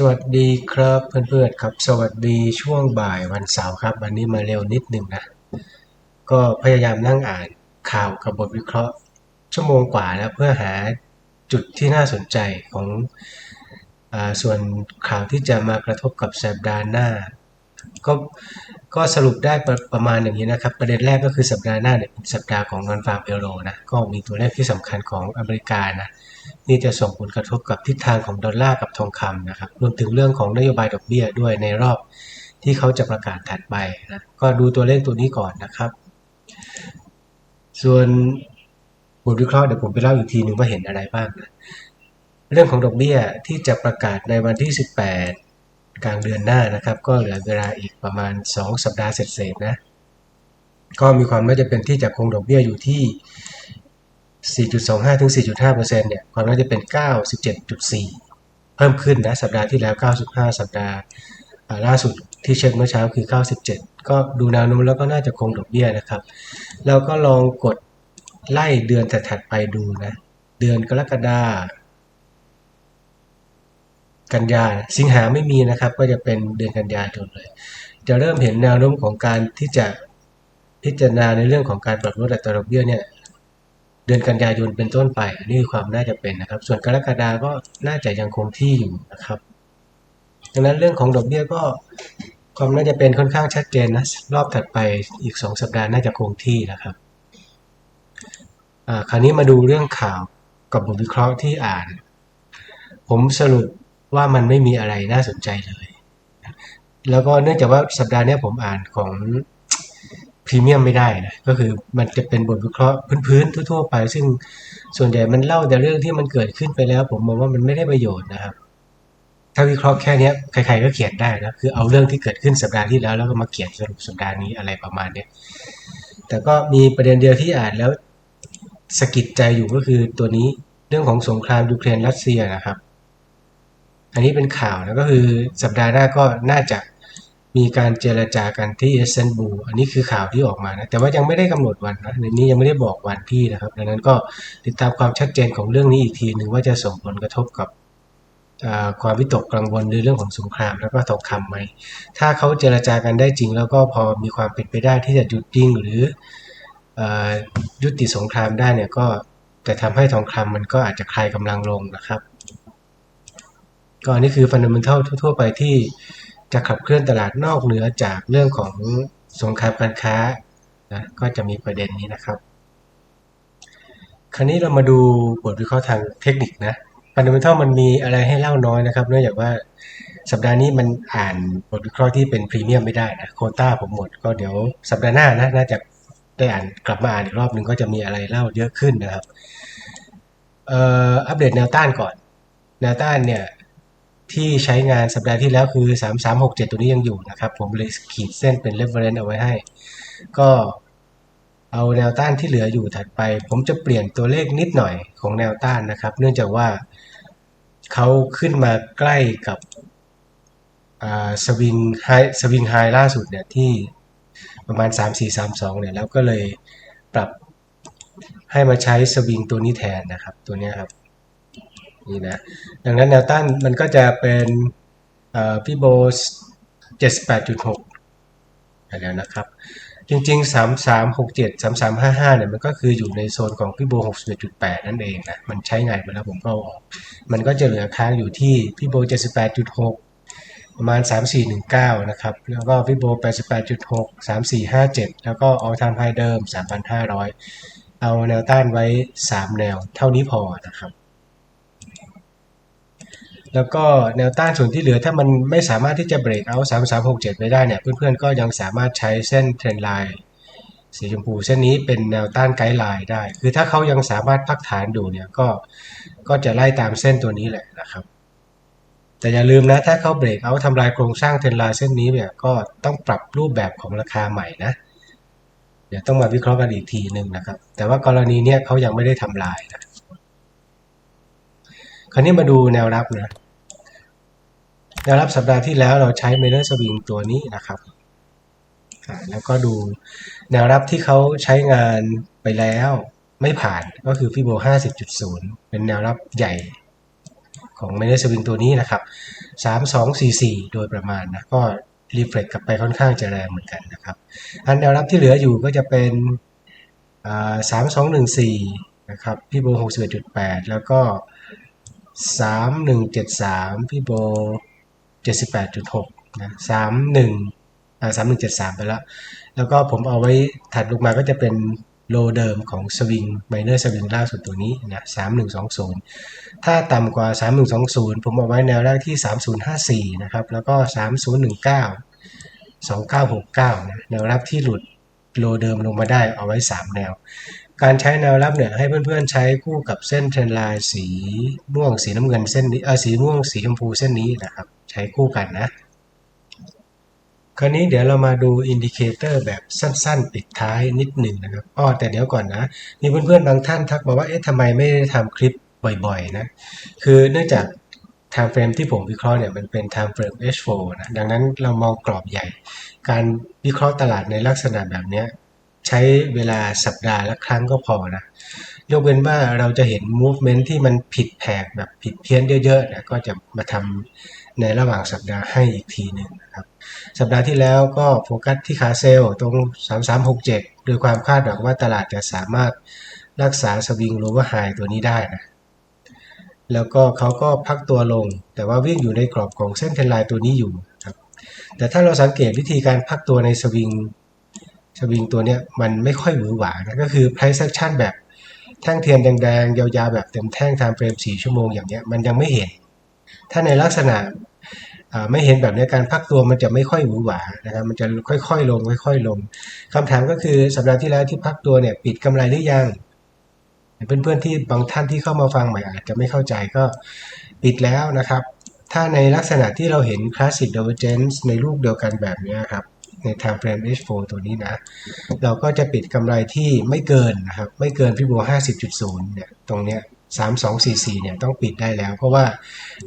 สวัสดีครับเพื่อนๆครับ สวัสดีช่วงบ่ายวันเสาร์ครับ วันนี้มาเร็วนิดนึงนะ ก็พยายามนั่งอ่านข่าวกับบทวิเคราะห์ ชั่วโมงกว่าแล้วเพื่อหาจุดที่น่าสนใจของอส่วนข่าวที่จะมากระทบกับสัปดาห์หน้า ก็ก็สรุปได้ประประมาณอย่างนี้นะครับ ประเด็นแรกก็คือสัปดาห์หน้าเนี่ยเป็นสัปดาห์ของนอนฟาร์มเอโรนะก็มีตัวเลขที่สำคัญของอเมริกานะ นี่จะส่งผลกระทบกับทิศทางของดอลลาร์กับทองคำนะครับรวมถึงเรื่องของนโยบายดอกเบี้ยด้วยในรอบที่เขาจะประกาศถัดไปนะก็ดูตัวเลขตัวนี้ก่อนนะครับ ส่วนบทวิเคราะห์เดี๋ยวผมไปเล่าอีกทีหนึ่งว่าเห็นอะไรบ้างนะเรื่องของดอกเบี้ยที่จะประกาศในวันที่ 18 กลางเดือนหน้านะครับ ก็เหลือเวลาอีกประมาณ 2 สัปดาห์เศษๆนะก็มีความน่าจะเป็นที่จะคงดอกเบี้ยอยู่ที่ 4.25 ถึง 4.5%เนี่ยความน่าจะเป็น 97.4 เพิ่มขึ้นนะสัปดาห์ที่แล้ว 95 สัปดาห์ล่าสุดที่เช็คเมื่อเช้าคือ 97 ก็ดูแนวโน้มแล้วก็น่าจะคงดอกเบี้ยนะครับ แล้วก็ลองกดไล่เดือนถัดไปดูนะ เดือนกรกฎากันยาสิงหาไม่มีนะครับ ก็จะเป็นเดือนกันยายนเลย จะเริ่มเห็นแนวโน้มของการที่จะพิจารณาในเรื่องของการปรับลดอัตราดอกเบี้ยเนี่ย เดือนกันยายนเป็นต้นไปอันนี่คือความน่าจะเป็นนะครับ ส่วนกรกฎาก็น่าจะยังคงที่อยู่นะครับดังนั้นเรื่องของดอกเบี้ยก็ความน่าจะเป็นค่อนข้างชัดเจนนะรอบถัดไปอีก 2 สัปดาห์น่าจะคงที่นะครับอ่าคราวนี้มาดูเรื่องข่าวกับบทวิเคราะห์ที่อ่าน ผมสรุปว่ามันไม่มีอะไรน่าสนใจเลย แล้วก็เนื่องจากว่าสัปดาห์นี้ผมอ่านของ พรีเมียมไม่ได้นะก็คือมันจะเป็นบทวิเคราะห์พื้นๆทั่ว ๆ ไป ซึ่งส่วนใหญ่มันเล่าแต่เรื่องที่มันเกิดขึ้นไปแล้ว ผมมองว่ามันไม่ได้ประโยชน์นะครับ ถ้าวิเคราะห์แค่นี้ใครๆก็เขียนได้นะคือเอาเรื่องที่เกิดขึ้นสัปดาห์ที่แล้วแล้วก็มาเขียนสรุปสัปดาห์นี้อะไรประมาณเนี้ยแต่ก็มีประเด็นเดียวที่อ่านแล้วสะกิดใจอยู่ก็คือตัวนี้เรื่องของสงครามยูเครนรัสเซียนะครับ อันนี้เป็นข่าวนะก็คือสัปดาห์หน้าก็น่าจะ มีการเจรจากันที่เอเซนบูอันนี้คือข่าวที่ออกมานะ แต่ว่ายังไม่ได้กำหนดวันนะในนี้ยังไม่ได้บอกวันที่นะครับ ดังนั้นก็ติดตามความชัดเจนของเรื่องนี้อีกทีหนึ่งว่าจะส่งผลกระทบกับความวิตกกังวลในเรื่องของสงครามแล้วก็ทองคำไหม ถ้าเขาเจรจากันได้จริง แล้วก็พอมีความเป็นไปได้ที่จะหยุดยิงหรืออยุติสงครามได้เนี่ยก็จะทำให้ทองคำมันก็อาจจะคลายกำลังลงนะครับ ก็อันนี้คือฟันดเมนทัลทั่วไปที่ จะขับเคลื่อนตลาดนอกเหนือจากเรื่องของสงครามการค้านะก็จะมีประเด็นนี้นะครับ คราวนี้เรามาดูบทวิเคราะห์ทางเทคนิคนะฟันเดเมนทัลมันมีอะไรให้เล่าน้อยนะครับ เนื่องจากว่าสัปดาห์นี้มันอ่านบทวิเคราะห์ที่เป็นพรีเมียมไม่ได้นะโคต้าผมหมดก็เดี๋ยวสัปดาห์หน้านะน่าจะได้อ่านกลับมาอ่านอีกรอบหนึ่งก็จะมีอะไรเล่าเยอะขึ้นนะครับอัปเดตแนวต้านก่อน แนวต้านเนี่ย ที่ใช้งานสัปดาห์ที่แล้วคือ 3367 ตัวนี้ยังอยู่นะครับ ผมเลยขีดเส้นเป็น reference เอาไว้ให้ ก็เอาแนวต้านที่เหลืออยู่ถัดไป ผมจะเปลี่ยนตัวเลขนิดหน่อยของแนวต้านนะครับ เนื่องจากว่าเขาขึ้นมาใกล้กับสวิงไฮสวิงไฮล่าสุดเนี่ยที่ประมาณ 3432 เนี่ยแล้วก็เลยปรับให้มาใช้สวิงตัวนี้แทนนะครับ ตัวนี้ครับ นี่นะดังนั้นแนวต้านมันก็จะเป็นพี่โบ78.6แล้วนะครับ จริง ๆ 3367 3355เนี่ยมันก็คืออยู่ในโซนของพี่โบ61.8 นั่นเองนะมันใช้ไงไปแล้วผมก็ออก มันก็จะเหลือค้างอยู่ที่พี่โบ78.6ประมาณ 3419 นะครับ แล้วก็พี่โบ 88.6 3457 แล้วก็ all time high เดิม 3,500 เอาแนวต้านไว้ 3 แนว เท่านี้พอนะครับ แล้วก็แนวต้านส่วนที่เหลือถ้ามันไม่สามารถที่จะเบรกเอา3 3 6 7ไปได้เนี่ย เพื่อนๆก็ยังสามารถใช้เส้นเทรนไลน์สีชมพูเส้นนี้เป็นแนวต้านไกด์ไลน์ได้ คือถ้าเขายังสามารถพักฐานดูเนี่ยก็ก็จะไล่ตามเส้นตัวนี้แหละนะครับ แต่อย่าลืมนะถ้าเขาเบรกเอาทำลายโครงสร้างเทรนไลน์เส้นนี้เนี่ยก็ต้องปรับรูปแบบของราคาใหม่นะเดี๋ยวต้องมาวิเคราะห์กันอีกทีหนึ่งนะครับ แต่ว่ากรณีเนี้ยเขายังไม่ได้ทำลายนะคราวนี้มาดูแนวรับนะ แนวรับสัปดาห์ที่แล้วเราใช้เมเลอร์สวิงตัวนี้นะครับ แล้วก็ดูแนวรับที่เขาใช้งานไปแล้วไม่ผ่านก็คือฟิโบ 50.0 เป็นแนวรับใหญ่ของ minor swing ตัวนี้นะครับ 3244 โดยประมาณนะก็รีเฟล็กกลับไปค่อนข้างจะแรงเหมือนกันนะครับ อันแนวรับที่เหลืออยู่ก็จะเป็นสามสองหนึ่งสี่นะครับพี่โบหกสิบเอ็ดจุดแปดแล้วก็สามหนึ่งเจ็ดสามพี่โบ เจ็ดสิบแปดจุดหกนะสามหนึ่งอ่าสามหนึ่งเจ็ดสามไปแล้ว แล้วก็ผมเอาไว้ถัดลงมาก็จะเป็นโลเดิมของสวิงไมเนอร์สวิงล่าสุดตัวนี้นะสามหนึ่งสองศูนย์ถ้าต่ำกว่าสามหนึ่งสองศูนย์ผมเอาไว้แนวแรกที่สามศูนย์ห้าสี่นะครับ แล้วก็สามศูนย์หนึ่งเก้าสองเก้าหกเก้านะแนวรับที่หลุดโลเดิมลงมาได้เอาไว้สามแนว การใช้แนวรับเนี่ยให้เพื่อนๆใช้คู่กับเส้นเทรนไลน์สีม่วงสีน้ำเงินเส้นนี้เออสีม่วงสีชมพูเส้นนี้นะครับ ใช้คู่กันนะ คราวนี้เดี๋ยวเรามาดูอินดิเคเตอร์แบบสั้นๆ ปิดท้ายนิดหนึ่งนะครับอ้อแต่เดี๋ยวก่อนนะ มีเพื่อนๆบางท่านทักมาว่าเอ๊ะทำไมไม่ได้ทำคลิปบ่อยๆนะ คือเนื่องจาก time frame ที่ผมวิเคราะห์เนี่ยมันเป็น time frame H4 นะดังนั้นเรามองกรอบใหญ่ การวิเคราะห์ตลาดในลักษณะแบบนี้ใช้เวลาสัปดาห์ละครั้งก็พอนะ ยกเว้นว่าเราจะเห็น movement ที่มันผิดแผกแบบผิดเพี้ยนเยอะๆนะก็จะมาทำในระหว่างสัปดาห์ให้อีกทีหนึ่งนะครับ สัปดาห์ที่แล้วก็โฟกัสที่ขาเซลตรง 3367 โดยความคาดหวังว่าตลาดจะสามารถรักษาสวิงโลเวอร์ไฮตัวนี้ได้นะแล้วก็เขาก็พักตัวลง แต่ว่าวิ่งอยู่ในกรอบของเส้นเทรนไลน์ตัวนี้อยู่ครับ แต่ถ้าเราสังเกตวิธีการพักตัวในสวิงสวิงตัวเนี้ยมันไม่ค่อยหวือหวานะก็คือ price action แบบ แท่งเทียนแดงๆ ยาวๆ แบบเต็มแท่ง time frame 4ชั่วโมงอย่างเนี้ยมันยังไม่เห็น ถ้าในลักษณะไม่เห็นแบบนี้การพักตัวมันจะไม่ค่อยหวือหวานะครับมันจะค่อยๆลงค่อยๆลงคำถามก็คือสัปดาห์ที่แล้วที่พักตัวเนี่ยปิดกำไรหรือยังเพื่อนๆที่บางท่านที่เข้ามาฟังใหม่อาจจะไม่เข้าใจก็ปิดแล้วนะครับ ถ้าในลักษณะที่เราเห็น Classic Divergence ในรูปเดียวกันแบบนี้ครับ ใน Time Frame H4 ตัวนี้นะ เราก็จะปิดกำไรที่ไม่เกินนะครับ ไม่เกินพี่บัว50.0 เนี่ย ตรงเนี้ย3244 เนี่ยต้องปิดได้แล้ว เพราะว่า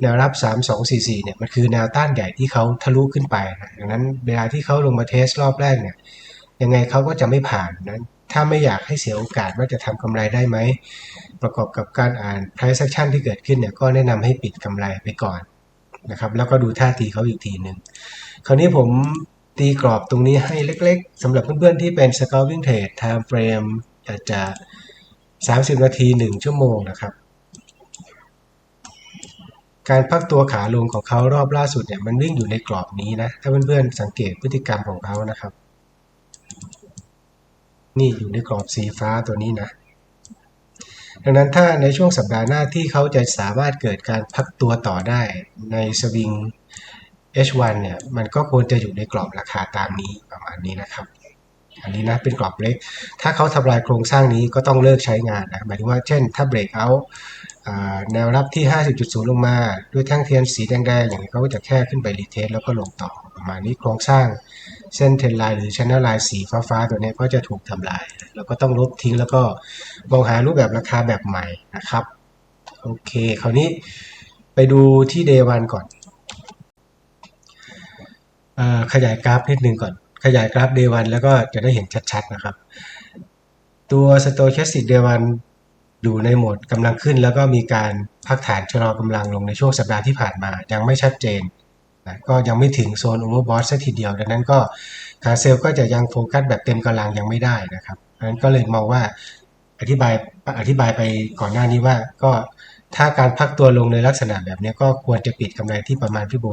แนวรับ 3244 เนี่ยมันคือแนวต้านใหญ่ที่เขาทะลุขึ้นไปนะดังนั้นเวลาที่เขาลงมาเทสรอบแรกเนี่ย ยังไงเขาก็จะไม่ผ่านนั้นถ้าไม่อยากให้เสียโอกาสว่าจะทำกำไรได้ไหม ประกอบกับการอ่าน price action ที่เกิดขึ้นเนี่ยก็แนะนำให้ปิดกำไรไปก่อนนะครับแล้วก็ดูท่าทีเขาอีกทีหนึ่งคราวนี้ผม ตีกรอบตรงนี้ให้เล็กๆสำหรับเพื่อนๆที่เป็น scalping trade time frame อาจจะ 30 นาที 1 ชั่วโมงนะครับ การพักตัวขาลงของเขารอบล่าสุดเนี่ยมันวิ่งอยู่ในกรอบนี้นะ ถ้าเพื่อนๆสังเกตพฤติกรรมของเขานะครับ นี่อยู่ในกรอบสีฟ้าตัวนี้นะดังนั้นถ้าในช่วงสัปดาห์หน้าที่เขาจะสามารถเกิดการพักตัวต่อได้ในสวิง H1 เนี่ยมันก็ควรจะอยู่ในกรอบราคาตามนี้ประมาณนี้นะครับ อันนี้นะเป็นกรอบเล็ก ถ้าเขาทำลายโครงสร้างนี้ก็ต้องเลิกใช้งานนะหมายถึงว่าเช่นถ้าเบรกเอาแนวรับที่ 50.0 ลงมา ด้วยแท่งเทียนสีแดงๆอย่างนี้เขาก็จะแค่ขึ้นไปรีเทสแล้วก็ลงต่อประมาณนี้โครงสร้างเส้นเทรนไลน์หรือช n นไลน์สีฟ้าๆตัวนี้ก็จะถูกทำลาย แล้วก็ต้องลบทิ้งแล้วก็มองหารูปแบบราคาแบบใหม่นะครับ โอเค คราวนี้ไปดูที่ day 1ก่อน ขยายกราฟนิดนึงก่อน ขยายกราฟ day 1แล้วก็จะได้เห็นชัดๆนะครับ ตัว stochastic day 1อยู่ในโหมดกำลังขึ้น แล้วก็มีการพักฐานชะลอกำลังลงในช่วงสัปดาห์ที่ผ่านมา ยังไม่ชัดเจนนะก็ยังไม่ถึงโซน overbought สักทีเดียว ดังนั้นก็ขาเซลก็จะยังโฟกัสแบบเต็มกำลังยังไม่ได้นะครับดังนั้นก็เลยมองว่าอธิบายอธิบายไปก่อนหน้านี้ว่าก็ ถ้าการพักตัวลงในลักษณะแบบนี้ก็ควรจะปิดกำไรที่ประมาณพี่โบ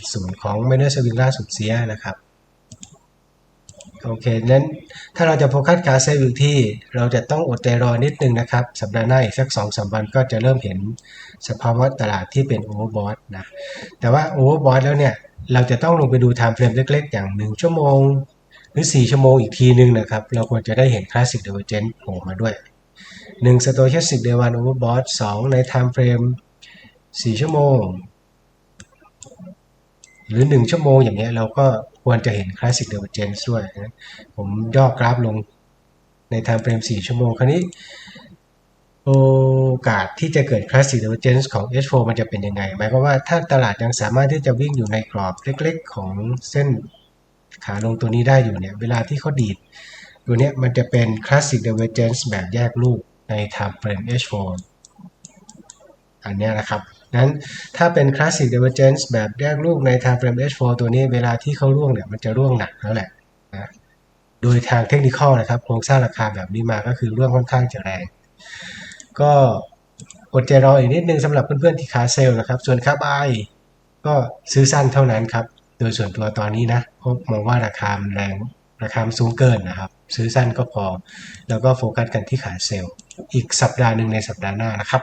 50.0 ของ minor swing ล่าสุดเสียนะครับโอเคนั้นถ้าเราจะโฟกัสการเซลล์อยู่ที่ เราจะต้องอดใจรอนิดนึงนะครับ สัปดาห์หน้าอีกสัก2-3วันก็จะเริ่มเห็นสภาวะตลาดที่เป็นโอเวอร์บอทนะ แต่ว่าโอเวอร์บอทแล้วเนี่ย เราจะต้องลงไปดูไทม์เฟรมเล็กๆ อย่าง1ชั่วโมง หรือ 4 ชั่วโมงอีกทีนึงนะครับ เราควรจะได้เห็นคลาสสิกเดเวอร์เจนโผล่มาด้วย 1 Stochastic Day 1 Overbought 2 ใน Time Frame 4 ชั่วโมง หรือ 1 ชั่วโมงอย่างเงี้ยเราก็ควรจะเห็น Classic Divergence ด้วยนะผมย่อกราฟลงใน Time Frame 4 ชั่วโมง คราวนี้โอกาสที่จะเกิด Classic Divergence ของ H4 มันจะเป็นยังไง หมายความว่าถ้าตลาดยังสามารถที่จะวิ่งอยู่ในกรอบเล็กๆ ของเส้นขาลงตัวนี้ได้อยู่เนี่ย เวลาที่เขาดีดตัวเนี้ยมันจะเป็น Classic Divergence แบบแยกลูก ใน Time Frame H4 อันนี้นะครับนั้นถ้าเป็น Classic Divergence แบบแยกลูกใน Time Frame H4 ตัวนี้เวลาที่เขาร่วงเนี่ยมันจะร่วงหนักแล้วแหละนะโดยทางเทคนิคนะครับโครงสร้างราคาแบบนี้มาก็คือร่วงค่อนข้างจะแรง ก็อดใจรออีกนิดนึงสำหรับเพื่อนๆที่ขาเซลล์นะครับ ส่วนค่าบายก็ซื้อสั้นเท่านั้นครับ โดยส่วนตัวตอนนี้นะเพราะมองว่าราคาแรงราคาสูงเกินนะครับ ซื้อสั้นก็พอ แล้วก็โฟกัสกันที่ขาเซลล์ อีกสัปดาห์หนึ่งในสัปดาห์หน้านะครับ